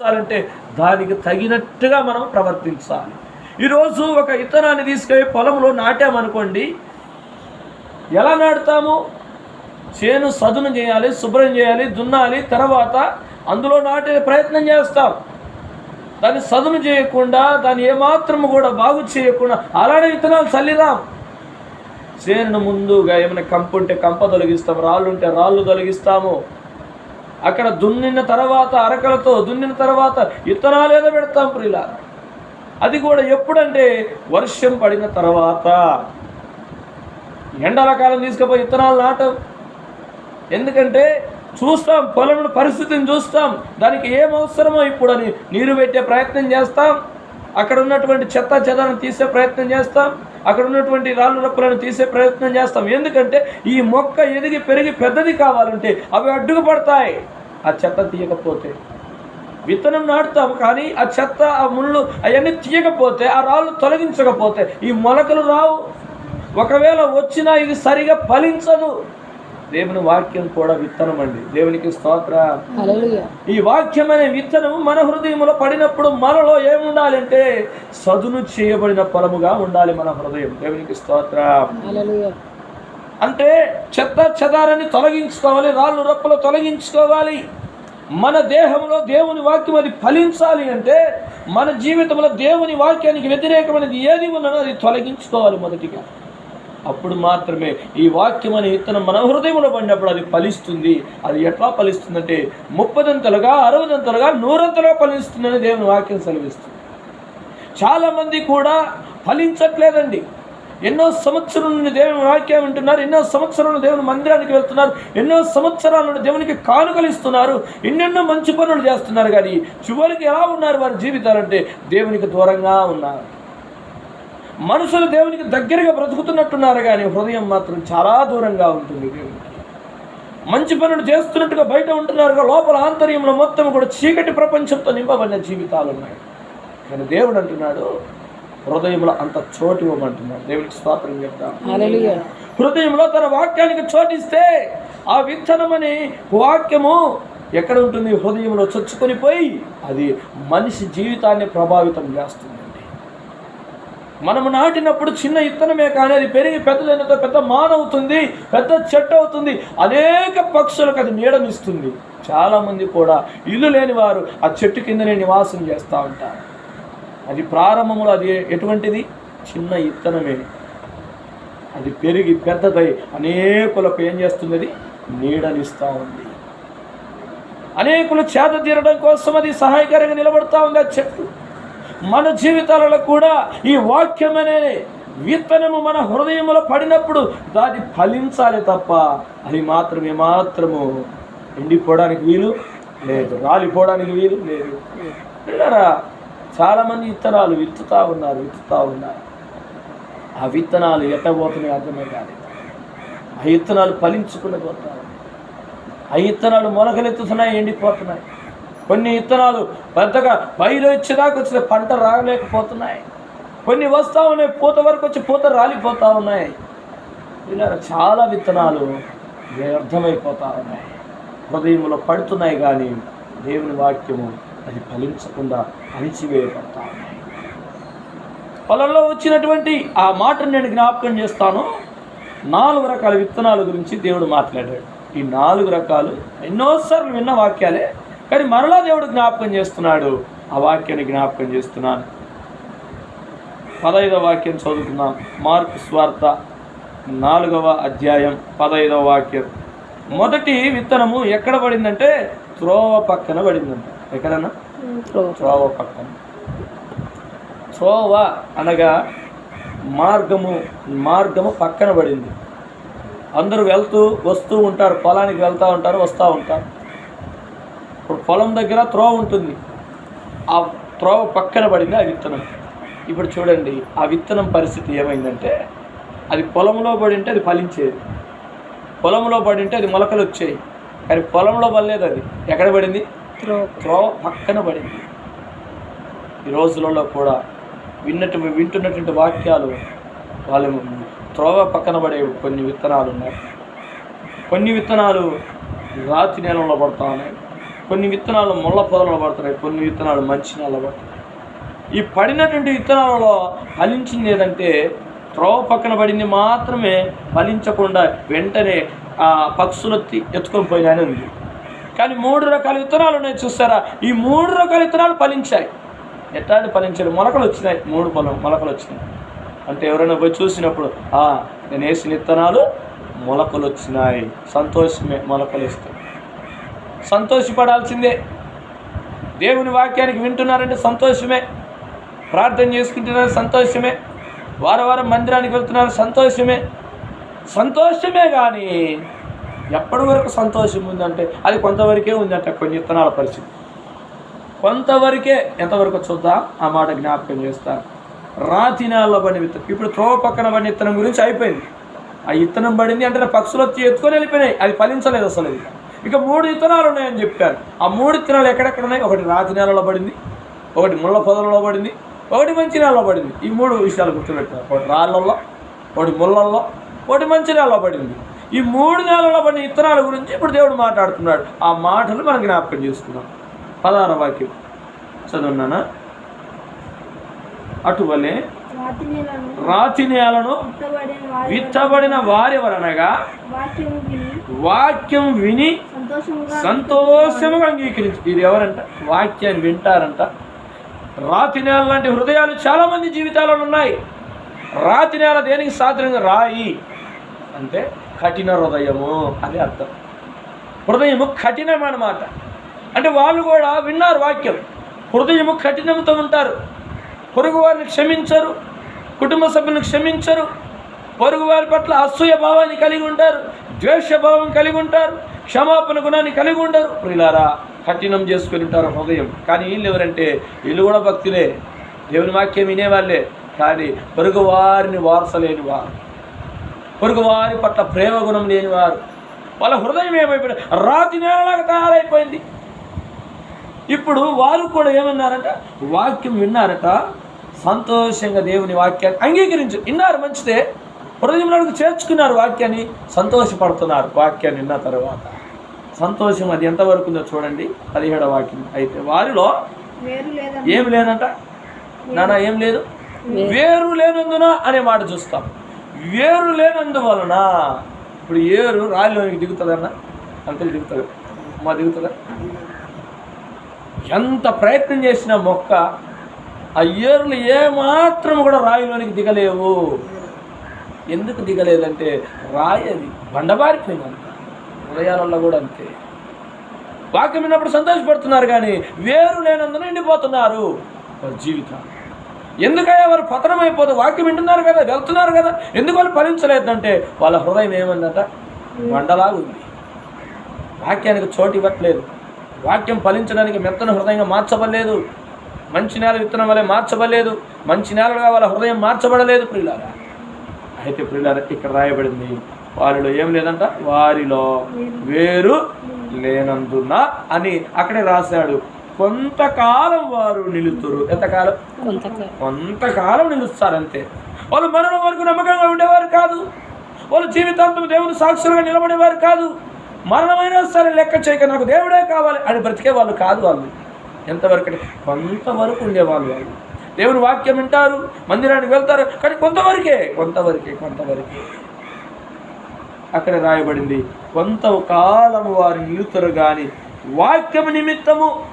అంటే దానికి తగినట్టుగా మనం ప్రవర్తించాలి. ఈరోజు ఒక ఇత్తనాన్ని తీసుకెళ్ళి పొలంలో నాటామనుకోండి ఎలా నాటుతాము? చేను సదును చేయాలి శుభ్రం చేయాలి దున్నాలి తర్వాత అందులో నాటే ప్రయత్నం చేస్తాం. దాన్ని సదును చేయకుండా దాన్ని ఏమాత్రము కూడా బాగు చేయకుండా అలానే విత్తనాలు చల్లిదాం చేను ముందుగా ఏమైనా కంపు ఉంటే కంప తొలగిస్తాం రాళ్ళు ఉంటే రాళ్ళు తొలగిస్తాము. అక్కడ దున్నిన తర్వాత అరకలతో దున్నిన తర్వాత విత్తనాలు ఏదో పెడతాం ప్రిలా అది కూడా ఎప్పుడంటే వర్షం పడిన తర్వాత. ఎండాకాలం తీసుకుపోయి విత్తనాలు నాటం. ఎందుకంటే చూస్తాం పొలంలో పరిస్థితిని చూస్తాం. దానికి ఏం అవసరమో ఇప్పుడు అని నీరు పెట్టే ప్రయత్నం చేస్తాం. అక్కడ ఉన్నటువంటి చెత్త చెదాలను తీసే ప్రయత్నం చేస్తాం. అక్కడ ఉన్నటువంటి రాళ్ళు రప్పులను తీసే ప్రయత్నం చేస్తాం. ఎందుకంటే ఈ మొక్క ఎదిగి పెరిగి పెద్దది కావాలంటే అవి అడ్డుకు పడతాయి ఆ చెత్త తీయకపోతే విత్తనం నాటుతాం కానీ ఆ చెత్త ఆ ముళ్ళు అవన్నీ తీయకపోతే ఆ రాళ్ళు తొలగించకపోతే ఈ మొలకలు రావు. ఒకవేళ వచ్చినా ఇది సరిగా ఫలించదు. దేవుని వాక్యం కూడా విత్తనం అండి. దేవునికి స్తోత్ర. ఈ వాక్యం అనే విత్తనం మన హృదయంలో పడినప్పుడు మనలో ఏముండాలంటే సదును చేయబడిన పొలముగా ఉండాలి మన హృదయం. దేవునికి స్తోత్ర. అంటే చెత్త చెదారాన్ని తొలగించుకోవాలి రాళ్ళు రప్పలు తొలగించుకోవాలి. మన దేహంలో దేవుని వాక్యం అది ఫలించాలి అంటే మన జీవితంలో దేవుని వాక్యానికి వ్యతిరేకమైనది ఏది ఉన్నదో అది తొలగించుకోవాలి మొదటిగా. అప్పుడు మాత్రమే ఈ వాక్యం అనే విత్తనం మన హృదయంలో పడినప్పుడు అది ఫలిస్తుంది. అది ఎట్లా ఫలిస్తుందంటే ముప్పదంతలుగా అరవదంతలుగా నూరంతలుగా ఫలిస్తుందని దేవుని వాక్యం సెలవిస్తుంది. చాలామంది కూడా ఫలించట్లేదండి. ఎన్నో సంవత్సరాల నుండి దేవుని వాక్యం వింటున్నారు ఎన్నో సంవత్సరాలు దేవుని మందిరానికి వెళ్తున్నారు ఎన్నో సంవత్సరాల నుండి దేవునికి కానుకలు ఇస్తున్నారు ఎన్నెన్నో మంచి పనులు చేస్తున్నారు. కానీ చివరికి ఎలా ఉన్నారు వారి జీవితాలంటే దేవునికి దూరంగా ఉన్నారు. మనుషులు దేవునికి దగ్గరగా బ్రతుకుతున్నట్టున్నారు కానీ హృదయం మాత్రం చాలా దూరంగా ఉంటుంది. దేవునికి మంచి పనులు చేస్తున్నట్టుగా బయట ఉంటున్నారు లోపల ఆంతర్యంలో మొత్తం కూడా చీకటి ప్రపంచంతో నింపబడిన జీవితాలు ఉన్నాయి. కానీ దేవుడు అంటున్నాడు హృదయంలో అంత చోటు ఇవ్వమంటున్నాడు. దేవునికి స్వాతంత్రం చెప్తాం హల్లెలూయా. హృదయంలో తన వాక్యానికి చోటిస్తే ఆ విత్తనమని వాక్యము ఎక్కడ ఉంటుంది? హృదయంలో చొచ్చుకొని పోయి అది మనిషి జీవితాన్ని ప్రభావితం చేస్తుందండి మనము నాటినప్పుడు చిన్న ఇత్తనమే కానీ అది పెరిగి పెద్దదైనతో పెద్ద మానవుతుంది పెద్ద చెట్టు అవుతుంది అనేక పక్షులకు అది నీడనిస్తుంది. చాలామంది కూడా ఇల్లు లేని వారు ఆ చెట్టు కిందనే నివాసం చేస్తూ ఉంటారు. అది ప్రారంభంలో అది ఎటువంటిది? చిన్న ఇత్తనమే. అది పెరిగి పెద్దదై అనేకులకు ఏం చేస్తుంది అది నీడనిస్తూ ఉంది. అనేకులు చేత తీరడం కోసం అది సహాయకరంగా నిలబడతా ఉంది ఆ చెట్టు. మన జీవితాలలో కూడా ఈ వాక్యం అనే విత్తనము మన హృదయంలో పడినప్పుడు దాన్ని ఫలించాలి తప్ప అది మాత్రమే మాత్రము. ఎండిపోవడానికి వీలు లేదు. రాలిపోవడానికి వీలు లేదు. పిల్లరా చాలామంది విత్తనాలు విత్తుతా ఉన్నారు విత్తుతా ఉన్నారు. ఆ విత్తనాలు ఎట్టబోతున్నాయి అర్థమే కాదు ఆ విత్తనాలు ఫలించుకుని పోతారు. ఆ విత్తనాలు మొలకలెత్తుతున్నాయి ఎండిపోతున్నాయి. కొన్ని విత్తనాలు పెద్దగా పైరు వచ్చేదాకా వచ్చిన పంట రాలేకపోతున్నాయి. కొన్ని వస్తూ ఉన్నాయి పూత వరకు వచ్చి పూత రాలిపోతూ ఉన్నాయి. ఇలా చాలా విత్తనాలు వ్యర్థమైపోతూ ఉన్నాయి. హృదయంలో పడుతున్నాయి కానీ దేవుని వాక్యము అది ఫలించకుండా అణిచివేయబడతా ఉన్నాయి. పొలంలో వచ్చినటువంటి ఆ మాటను నేను జ్ఞాపకం చేస్తాను. నాలుగు రకాల విత్తనాల గురించి దేవుడు మాట్లాడాడు. ఈ నాలుగు రకాలు ఎన్నోసార్లు విన్న వాక్యాలే. కానీ మరలా దేవుడు జ్ఞాపకం చేస్తున్నాడు. ఆ వాక్యాన్ని జ్ఞాపకం చేస్తున్నాను. పదైదవ వాక్యం చదువుకుందాం. మార్కు స్వార్థ నాలుగవ అధ్యాయం పదైదవ వాక్యం. మొదటి విత్తనము ఎక్కడ పడిందంటే త్రోవ పక్కన పడిందంట. ఎక్కడన్నా? త్రోవ పక్కన. త్రోవ అనగా మార్గము మార్గము పక్కన పడింది. అందరూ వెళ్తూ వస్తూ ఉంటారు. పొలానికి వెళ్తూ ఉంటారు వస్తూ ఉంటారు. ఇప్పుడు పొలం దగ్గర త్రోవ ఉంటుంది. ఆ త్రోవ పక్కన పడింది ఆ విత్తనం. ఇప్పుడు చూడండి ఆ విత్తనం పరిస్థితి ఏమైందంటే అది పొలంలో పడి ఉంటే అది ఫలించేది. పొలంలో పడి ఉంటే అది మొలకలు వచ్చాయి. కానీ పొలంలో పడలేదు అది. ఎక్కడ పడింది? త్రోవ పక్కన పడింది. ఈ రోజులలో కూడా విన్నట్టు వింటున్నటువంటి వాక్యాలు వాళ్ళు త్రోవ పక్కన పడే కొన్ని విత్తనాలు ఉన్నాయి. కొన్ని విత్తనాలు రాతి నేలలో పడతా ఉన్నాయి. కొన్ని విత్తనాలు ముళ్ళ పొదలలో పడుతున్నాయి కొన్ని విత్తనాలు మంచి నెలలో పడుతున్నాయి. ఈ పడినటువంటి విత్తనాలలో ఫలించింది ఏదంటే త్రోవ పక్కన పడింది మాత్రమే ఫలించకుండా వెంటనే ఆ పక్షులు ఎత్తుకొని పోయినాయని ఉంది. కానీ మూడు రకాల విత్తనాలు ఉన్నాయి చూస్తారా? ఈ మూడు రకాల విత్తనాలు ఫలించాయి. ఎట్లాంటి ఫలించాయి? మొలకలు వచ్చినాయి. మూడు పొలం మొలకలు వచ్చినాయి. అంటే ఎవరైనా పోయి చూసినప్పుడు నేను వేసిన విత్తనాలు మొలకలు వచ్చినాయి. సంతోషమే మొలకలు ఇస్తాయి సంతోషపడాల్సిందే. దేవుని వాక్యానికి వింటున్నారంటే సంతోషమే. ప్రార్థన చేసుకుంటున్నారు సంతోషమే. వారం వారం మందిరానికి వెళ్తున్నారు సంతోషమే. సంతోషమే కానీ ఎప్పటి వరకు సంతోషం ఉందంటే అది కొంతవరకే ఉందంట కొన్ని ఇత్తనాల పరిస్థితి. కొంతవరకే ఎంతవరకు చూద్దాం? ఆ మాట జ్ఞాపకం చేస్తా. రాతి నేలలో పడిన విత్తనం. ఇప్పుడు త్రోవ పక్కన పడిన విత్తనం గురించి అయిపోయింది. ఆ విత్తనం పడింది అంటే పక్షులు వచ్చి ఎత్తుకొని వెళ్ళిపోయినాయి. అది ఫలించలేదు అసలు. ఇది ఇక మూడు విత్తనాలు ఉన్నాయని చెప్పారు. ఆ మూడు విత్తనాలు ఎక్కడెక్కడ ఉన్నాయి ఒకటి రాతి నేలలో పడింది ఒకటి ముళ్ళ పొదలలో పడింది ఒకటి మంచి నేలలో పడింది. ఈ మూడు విషయాలు గుర్తుపెట్టారు ఒకటి రాళ్ళల్లో ఒకటి ముళ్ళల్లో ఒకటి మంచి నేలలో పడింది. ఈ మూడు నెలల్లో పడిన విత్తనాల గురించి ఇప్పుడు దేవుడు మాట్లాడుతున్నాడు. ఆ మాటలు మనం జ్ఞాపకం చేసుకున్నాం పదహార వాక్యం. చదువున్నానా? అటువలే రాతి నేలను వారి విత్తబడిన వారెవరనగా వాక్యం విని వాక్యం సంతోషముగా అంగీకరించి ఇది ఎవరంట? వాక్యాన్ని వింటారంట. రాతి నేల లాంటి హృదయాలు చాలామంది జీవితాలలో ఉన్నాయి. రాతి నేల దేనికి సాధారణంగా రాయి? అంటే కఠిన హృదయము అని అర్థం. హృదయము కఠినం అన్నమాట అంటే వాళ్ళు కూడా విన్నారు వాక్యం. హృదయము కఠినంతో ఉంటారు. పొరుగు వారిని క్షమించరు కుటుంబ సభ్యులను క్షమించరు పొరుగు వారి పట్ల అసూయ భావాన్ని కలిగి ఉంటారు ద్వేష భావం కలిగి ఉంటారు క్షమాపణ గుణాన్ని కలిగి ఉండరు. ప్రిలారా కఠినం చేసుకుని ఉంటారు హృదయం. కానీ వీళ్ళు ఎవరంటే వీళ్ళు కూడా భక్తులే. దేవుని వాక్యం వినేవాళ్ళే. కానీ పొరుగు వారిని వారసలేని వారు. పొరుగు వారి పట్ల ప్రేమ గుణం లేనివారు వాళ్ళ హృదయం ఏమైపోయింది? రాతి నేలలాగా తయారైపోయింది. ఇప్పుడు వారు కూడా ఏమన్నారంట? వాక్యం విన్నారట? సంతోషంగా దేవుని వాక్యాన్ని అంగీకరించు. విన్నారు మంచిదే. హృదయంలోకి చేర్చుకున్నారు వాక్యాన్ని సంతోషపడుతున్నారు వాక్యాన్ని విన్న తర్వాత. సంతోషం అది ఎంతవరకు ఉందో చూడండి. పదిహేడవ వాక్యం. అయితే వారిలో ఏం లేదంట? నానా ఏం లేదు? వేరు. లేనందున అనే మాట చూస్తాం. వేరు లేనందువలన ఇప్పుడు ఏరు రాయిలోనికి దిగుతుందన్న? అంకుల్ దిగుతుంది. మా దిగుతుందా? ఎంత ప్రయత్నం చేసిన మొక్క ఆ ఏరులు ఏమాత్రం కూడా రాయిలోనికి దిగలేవు. ఎందుకు దిగలేదంటే రాయి అది బండబారిపోయిందంట. హృదయాలలో కూడా అంతే. వాక్యం విన్నప్పుడు సంతోషపడుతున్నారు కానీ వేరు లేనందున ఎండిపోతున్నారు వారి జీవితం. ఎందుకయ్యా వారు పతనం అయిపోదు వాక్యం వింటున్నారు కదా వెళ్తున్నారు కదా? ఎందుకు వాళ్ళు ఫలించలేదంటే వాళ్ళ హృదయం ఏమందట బండలాగా ఉంది. వాక్యానికి చోటు ఇవ్వట్లేదు. వాక్యం ఫలించడానికి మెత్తన హృదయంగా మార్చబడలేదు. మంచి నేల విత్తనం వలె మార్చబడలేదు. మంచి నేలగా వాళ్ళ హృదయం మార్చబడలేదు ప్రియులారా. అయితే ప్రియులారా ఇక్కడ రాయబడింది వారిలో ఏం లేదంట? వారిలో వేరు లేనందున అని అక్కడే రాశాడు. కొంతకాలం వారు నిలుతురు. ఎంతకాలం? కొంతకాలం. నిలుస్తారు అంతే వాళ్ళు మరణం వరకు నమ్మకంగా ఉండేవారు కాదు. వాళ్ళు జీవితాంతం దేవుని సాక్షులుగా నిలబడేవారు కాదు. మరణమైనా సరే లెక్క చేయక నాకు దేవుడే కావాలి అని బ్రతికే వాళ్ళు కాదు వాళ్ళు. ఎంతవరకు అంటే కొంతవరకు ఉండేవాళ్ళు వాళ్ళు. దేవుని వాక్యం వింటారు మందిరానికి వెళ్తారు కానీ కొంతవరకే కొంతవరకే కొంతవరకే. అక్కడ రాయబడింది కొంత కాలము వారు నిలుతరు కానీ వాక్యము నిమిత్తము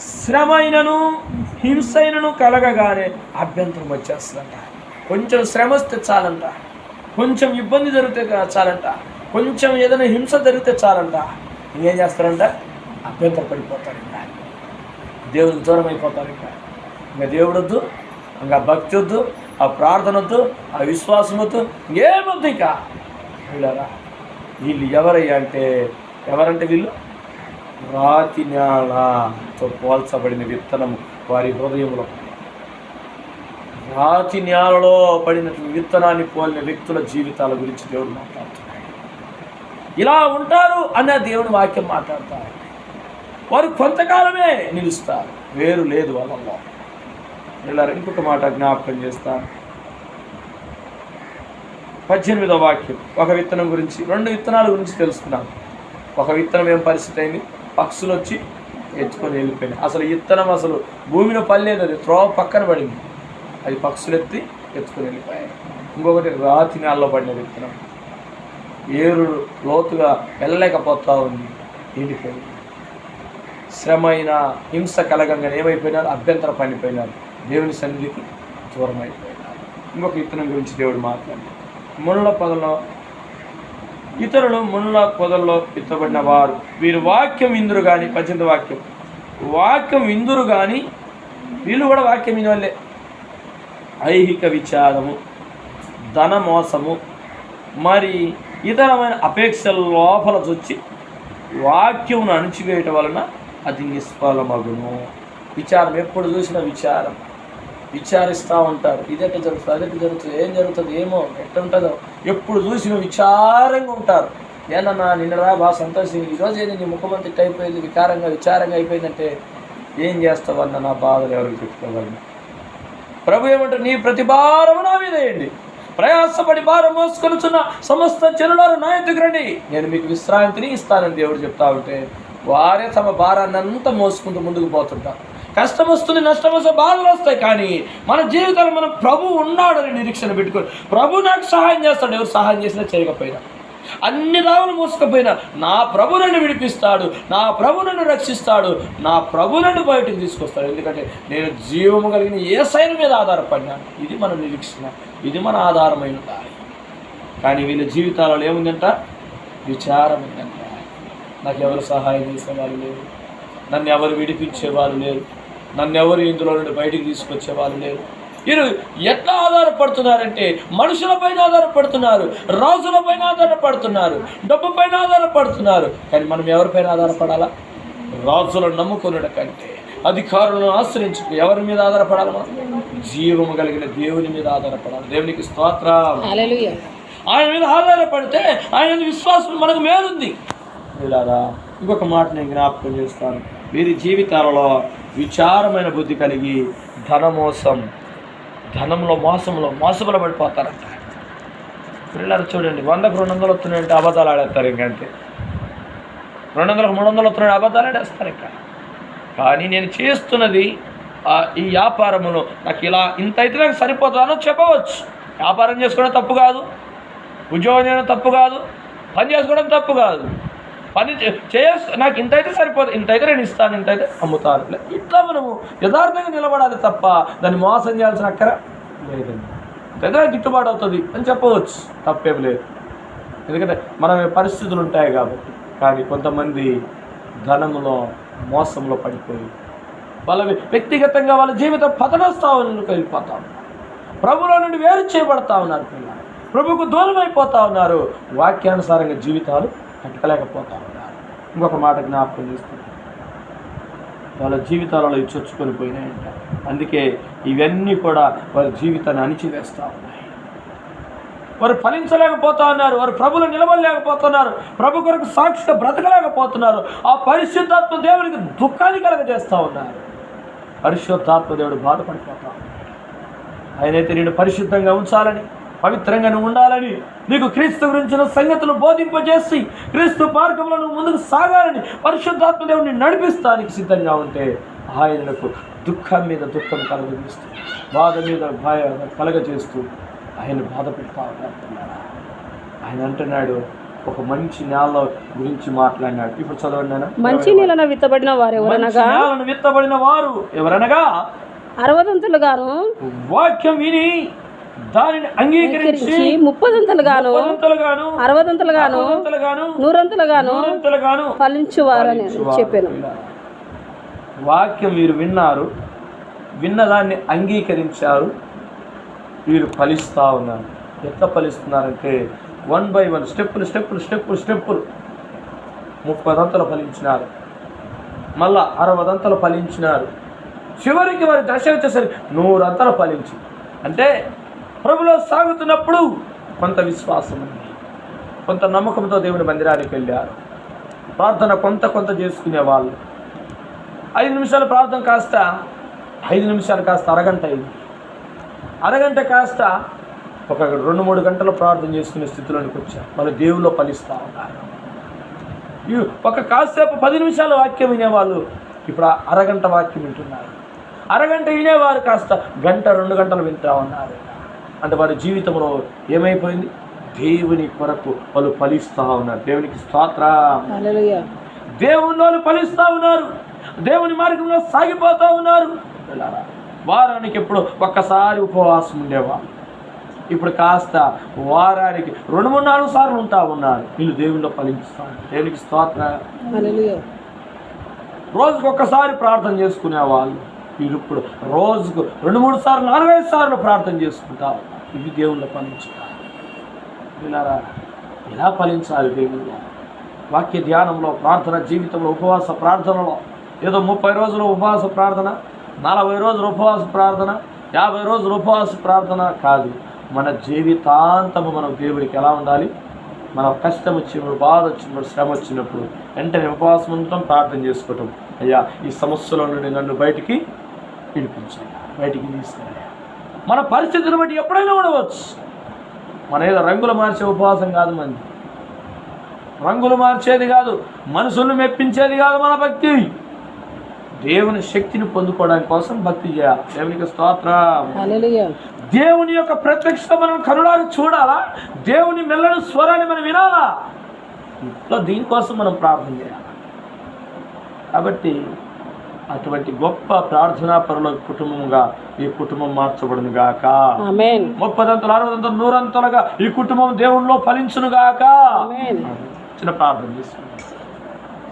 శ్రమైనను హింసైనను కలగగానే అభ్యంతరం వచ్చేస్తుందంట. కొంచెం శ్రమ వస్తే చాలంట. కొంచెం ఇబ్బంది జరిగితే చాలంట. కొంచెం ఏదైనా హింస జరిగితే చాలంట. ఇంకేం చేస్తారంట? అభ్యంతరం పడిపోతారంట దేవునికి దూరం అయిపోతారు ఇంకా. ఇంకా దేవుడు వద్దు ఇంకా భక్తి వద్దు ఆ ప్రార్థన వద్దు ఆ విశ్వాసం వద్దు ఏమొద్దు ఇంకా? వీళ్ళరా? వీళ్ళు ఎవరయ్యా అంటే ఎవరంటే వీళ్ళు? రాతి నేలతో పోల్చబడిన విత్తనము వారి హృదయంలో రాతి నేలలో పడిన విత్తనాన్ని పోలిన వ్యక్తుల జీవితాల గురించి దేవుడు మాట్లాడుతున్నాడు. ఇలా ఉంటారు అన్న దేవుని వాక్యం మాట్లాడతారు. వారు కొంతకాలమే నిలుస్తారు. వేరు లేదు వాళ్ళలో ఇలా ఇంకొక మాట జ్ఞాపకం చేస్తాను పద్దెనిమిదో వాక్యం. ఒక విత్తనం గురించి రెండు విత్తనాల గురించి తెలుసుకున్నాం ఒక విత్తనం ఏం పరిస్థితి అయింది? పక్షులు వచ్చి ఎత్తుకొని వెళ్ళిపోయినాయి. అసలు విత్తనం అసలు భూమిలో పడలేదు అది త్రోవ పక్కన పడింది. అది పక్షులు ఎత్తి ఎత్తుకొని వెళ్ళిపోయాయి. ఇంకొకటి రాతి నేలలో పడిన విత్తనం. ఏరు లోతుగా వెళ్ళలేకపోతా ఉంది. ఎండిపోయింది శ్రమ హింస కలగంగా ఏమైపోయినారు? అభ్యంతర పనిపోయినారు దేవుని సన్నిధికి దూరం అయిపోయినారు ఇంకొక విత్తనం గురించి దేవుడు మాట్లాడి మునుల పొదలో ఇతరులు మునుల పొదల్లో విత్తబడిన వారు. వీరు వాక్యం ఇందురు కానీ పద్దెనిమిది వాక్యం. వాక్యం ఇందురు కానీ వీళ్ళు కూడా వాక్యం వినవల్లే ఐహిక విచారము ధన మోసము మరి ఇతరమైన అపేక్షల లోపల చొచ్చి వాక్యమును అణిచివేయటం వలన అది నిష్ఫలమగును. విచారం ఎప్పుడు చూసినా విచారం. విచారిస్తూ ఉంటారు. ఇదెట్ట జరుగుతుంది? అదెట్ట జరుగుతుంది? ఏం జరుగుతుంది? ఏమో? ఎట్టుంటుందో ఎప్పుడు చూసిన విచారంగా ఉంటారు. ఏనన్నా నిన్నరా బాగా సంతోషం ఈరోజు ఏంది నీ ముఖ్యమంత్రి అయిపోయింది వికారంగా విచారంగా అయిపోయిందంటే ఏం చేస్తావన్న నా బాధలు ఎవరికి చెప్పుకోగలను ప్రభు ఏమంటారు నీ ప్రతి భారము నా మీదేయండి ప్రయాసపడి భారం మోసుకొనుచున్న సమస్త జనులారు నా ఎదుగురండి నేను మీకు విశ్రాంతిని ఇస్తానని దేవుడు చెప్తా ఉంటే వారే తమ భారాన్ని అంతా మోసుకుంటూ ముందుకు పోతుంటారు. కష్టం వస్తుంది నష్టం వస్తే బాధలు వస్తాయి కానీ మన జీవితంలో మనం ప్రభు ఉన్నాడని నిరీక్షణ పెట్టుకొని ప్రభు నాకు సహాయం చేస్తాడు ఎవరు సహాయం చేసినా చేయకపోయినా. అన్ని రావులు మోసుకపోయినా నా ప్రభు నన్ను విడిపిస్తాడు నా ప్రభు నన్ను రక్షిస్తాడు నా ప్రభు నన్ను బయటకు తీసుకొస్తాడు. ఎందుకంటే నేను జీవము కలిగిన ఏ సైన్ మీద ఆధారపడినాను ఇది మన నిరీక్షణ ఇది మన ఆధారమైన దారి. కానీ వీళ్ళ జీవితాలలో ఏముందంట? విచారం ఉందంట నాకు ఎవరు సహాయం చేసేవాళ్ళు లేరు. నన్ను ఎవరు విడిపించేవాళ్ళు లేరు. నన్ను ఎవరు ఇందులో నుండి బయటికి తీసుకొచ్చేవాళ్ళు లేరు. వీరు ఎట్లా ఆధారపడుతున్నారంటే మనుషులపైన ఆధారపడుతున్నారు రాజులపైన ఆధారపడుతున్నారు డబ్బు పైన ఆధారపడుతున్నారు. కానీ మనం ఎవరిపైన ఆధారపడాలా? రాజులను నమ్ముకున్నట కంటే అధికారులను ఆశ్రయించు ఎవరి మీద ఆధారపడాలి మనం? జీవము కలిగిన దేవుని మీద ఆధారపడాలి. దేవునికి స్తోత్రం. ఆయన మీద ఆధారపడితే ఆయన మీద విశ్వాసం మనకు మేలుంది. ఇలారా ఇంకొక మాట నేను జ్ఞాపకం చేస్తాను. వీరి జీవితాలలో విచారమైన బుద్ధి కలిగి ధనమోసం ధనంలో మోసంలో మోసబల పడిపోతారంట. పిల్లలు చూడండి వందకు రెండు వందలు వస్తున్నాయంటే అబద్ధాలు ఆడేస్తారు ఇంకంతే రెండు వందలకు మూడు వందలు వస్తున్నాయి అబద్ధాలు ఆడేస్తారు ఇంకా. కానీ నేను చేస్తున్నది ఈ వ్యాపారములో నాకు ఇలా ఇంత అయితే నాకు సరిపోతుందో చెప్పవచ్చు. వ్యాపారం చేసుకోవడం తప్పు కాదు. ఉద్యోగం చేయడం తప్పు కాదు. పని చేసుకోవడం తప్పు కాదు. పని చే- నాకు ఇంత అయితే సరిపోదు ఇంత అయితే నేను ఇస్తాను ఇంత అయితే అమ్ముతాను ఇట్లా- మనము యథార్థంగా నిలబడాలి తప్ప దాన్ని మోసం చేయాల్సిన అక్కర లేదండి. ఇంతైతే నాకు గిట్టుబాటు అవుతుంది అని చెప్పవచ్చు తప్పేం లేదు. ఎందుకంటే మన పరిస్థితులు ఉంటాయి కాబట్టి కానీ కొంతమంది ధనములో మోసంలో పడిపోయి వాళ్ళ వ్యక్తిగతంగా వాళ్ళ జీవిత పతన స్థావనలకు వెళ్ళిపోతా ఉన్నారు. ప్రభులో నుండి వేరు చేయబడతా ఉన్నారు పిల్లలు. ప్రభుకు దూరం అయిపోతా ఉన్నారు. వాక్యానుసారంగా జీవితాలు కట్టలేకపోతా ఉన్నారు. ఇంకొక మాట జ్ఞాపకం చేస్తుంది వాళ్ళ జీవితాలలో ఇవి చొచ్చుకొని పోయినాయంట అందుకే ఇవన్నీ కూడా వారి జీవితాన్ని అణిచివేస్తూ ఉన్నాయి. వారు ఫలించలేకపోతా ఉన్నారు వారు ప్రభులు నిలబడలేకపోతున్నారు ప్రభు కొరకు సాక్షిగా బ్రతకలేకపోతున్నారు. ఆ పరిశుద్ధాత్మ దేవునికి దుఃఖాన్ని కలగజేస్తూ ఉన్నారు. పరిశుద్ధాత్మ దేవుడు బాధపడిపోతా ఉన్నాడు. ఆయనైతే నేను పరిశుద్ధంగా ఉంచాలని పవిత్రంగా నువ్వు ఉండాలని నీకు క్రీస్తు గురించిన సంగతులు బోధింపజేసి క్రీస్తు మార్గంలో నువ్వు ముందుకు సాగాలని పరిశుద్ధాత్మ దేవుడిని నడిపిస్తానికి సిద్ధంగా ఉంటే ఆయనకు దుఃఖం మీద దుఃఖం కలగజేస్తూ బాధ మీద భయ కలగజేస్తూ ఆయన బాధ పెడతా. ఆయన అంటున్నాడు ఒక మంచి నేల గురించి మాట్లాడినాడు ఇప్పుడు చదవండి. మంచి నీళ్ళన విత్తబడిన వారు ఎవరనగా నేలను విత్తబడిన వారు ఎవరనగా అరవదంతులుగాను వాక్యం విని దానిని అంగీకరించి ముప్పదంతలుగాను వంతులుగాను అరవదంతలుగాను నూరంతులుగాను నూరంతులుగాను ఫలించువారని చెప్పాను. వాక్యం వీరు విన్నారు విన్నదాన్ని అంగీకరించారు వీరు ఫలిస్తూ ఉన్నారు. ఎట్లా ఫలిస్తున్నారంటే వన్ బై వన్ స్టెప్పులు స్టెప్పులు స్టెప్పులు స్టెప్పులు. ముప్పదంతలు ఫలించినారు. మళ్ళా అరవదంతలు ఫలించినారు. చివరికి వారి దశ వచ్చేసరికి నూరంతలు ఫలించి అంటే ప్రభులో సాగుతున్నప్పుడు కొంత విశ్వాసం ఉంది. కొంత నమ్మకంతో దేవుని మందిరానికి వెళ్ళారు. ప్రార్థన కొంత కొంత చేసుకునే వాళ్ళు ఐదు నిమిషాల ప్రార్థన కాస్త ఐదు నిమిషాలు కాస్త అరగంట అయింది. అరగంట కాస్త ఒక రెండు మూడు గంటలు ప్రార్థన చేసుకునే స్థితిలోనికి వచ్చారు వాళ్ళు దేవుల్లో ఫలిస్తూ ఉన్నారు. ఈ ఒక కాసేపు పది నిమిషాలు వాక్యం వినేవాళ్ళు ఇప్పుడు అరగంట వాక్యం వింటున్నారు. అరగంట వినేవారు కాస్త గంట రెండు గంటలు వింటా ఉన్నారు. అంటే వారి జీవితంలో ఏమైపోయింది? దేవుని కొరకు వాళ్ళు ఫలిస్తూ ఉన్నారు. దేవునికి స్తోత్ర. హల్లెలూయా. దేవునిలో ఫలిస్తూ ఉన్నారు. దేవుని మార్గంలో సాగిపోతూ ఉన్నారు. వారానికి ఎప్పుడు ఒక్కసారి ఉపవాసం ఉండేవాళ్ళు. ఇప్పుడు కాస్త వారానికి రెండు మూడు నాలుగు సార్లు ఉంటా ఉన్నారు. వీళ్ళు దేవునిలో ఫలించుతారు దేవునికి స్తోత్ర. రోజుకు ఒక్కసారి ప్రార్థన చేసుకునే వాళ్ళు వీళ్ళు ఇప్పుడు రోజుకు రెండు మూడు సార్లు నాలుగైదు సార్లు ప్రార్థన చేసుకుంటా ఇవి దేవునిలో ఫలించుతారు వినారా ఎలా ఫలించాలి దేవుళ్ళు? వాక్య ధ్యానంలో ప్రార్థన జీవితంలో ఉపవాస ప్రార్థనలో. ఏదో ముప్పై రోజులు ఉపవాస ప్రార్థన నలభై రోజులు ఉపవాస ప్రార్థన యాభై రోజులు ఉపవాస ప్రార్థన కాదు. మన జీవితాంతము మనం దేవుడికి ఎలా ఉండాలి? మన కష్టం వచ్చినప్పుడు బాధ వచ్చినప్పుడు శ్రమ వచ్చినప్పుడు వెంటనే ఉపవాసం ఉండటం ప్రార్థన చేసుకోవటం. అయ్యా ఈ సమస్యలో నుండి నన్ను బయటికి పిలిపించాయి బయటికి తీసుకెళ్ళా. మన పరిస్థితిని బట్టి ఎప్పుడైనా ఉండవచ్చు. మన ఏదో రంగులు మార్చే ఉపవాసం కాదు మంది. రంగులు మార్చేది కాదు మనసును మెప్పించేది కాదు మన భక్తి. దేవుని శక్తిని పొందుకోవడానికి కోసం భక్తి చేయాలి. దేవునికి స్తోత్రం. దేవుని యొక్క ప్రత్యక్షత మనం కనులారు చూడాలా? దేవుని మెల్లని స్వరాన్ని మనం వినాలా? ఇంట్లో దీనికోసం మనం ప్రార్థన చేయాలి? కాబట్టి అటువంటి గొప్ప ప్రార్థనా పరుల కుటుంబంగా ఈ కుటుంబం మార్చబడును గాక. ముప్పదంతలు అరవదంతలు నూరంతలుగా ఈ కుటుంబం దేవునిలో ఫలించును గాక. చిన్న ప్రార్థన చేసుకుందాం